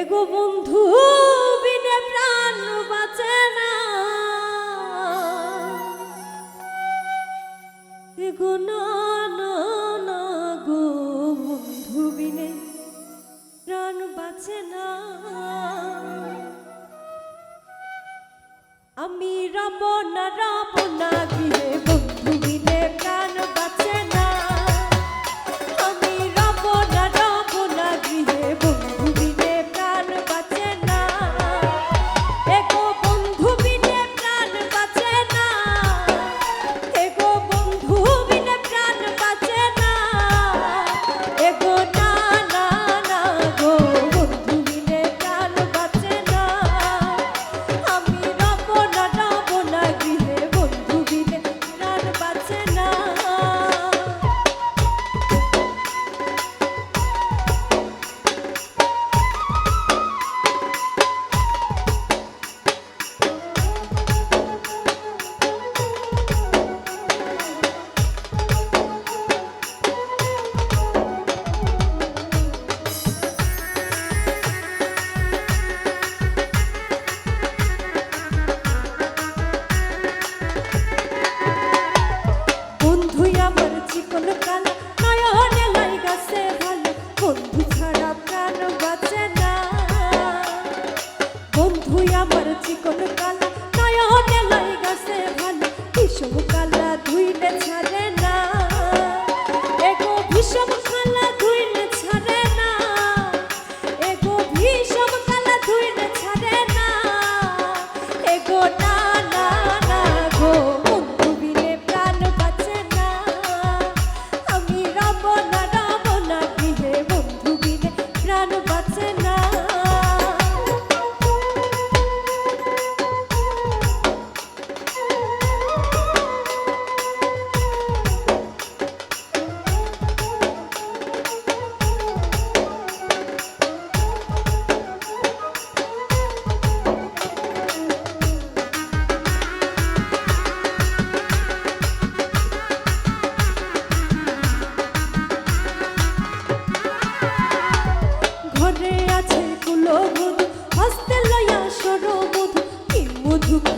এগো বন্ধু, বিনে প্রাণ বাঁচে না। এগো না না না গো বন্ধু, বিনে প্রাণ বাঁচে না। চিকন কালা নয়নে লাই গাছে ভালো। বন্ধু ছাড়া প্রাণ বাঁচে না। বন্ধু আমার চিকন কালা। নয়নে লাই ভালো। বিষম কালা ধুইলে ছাড়ে you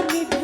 আমি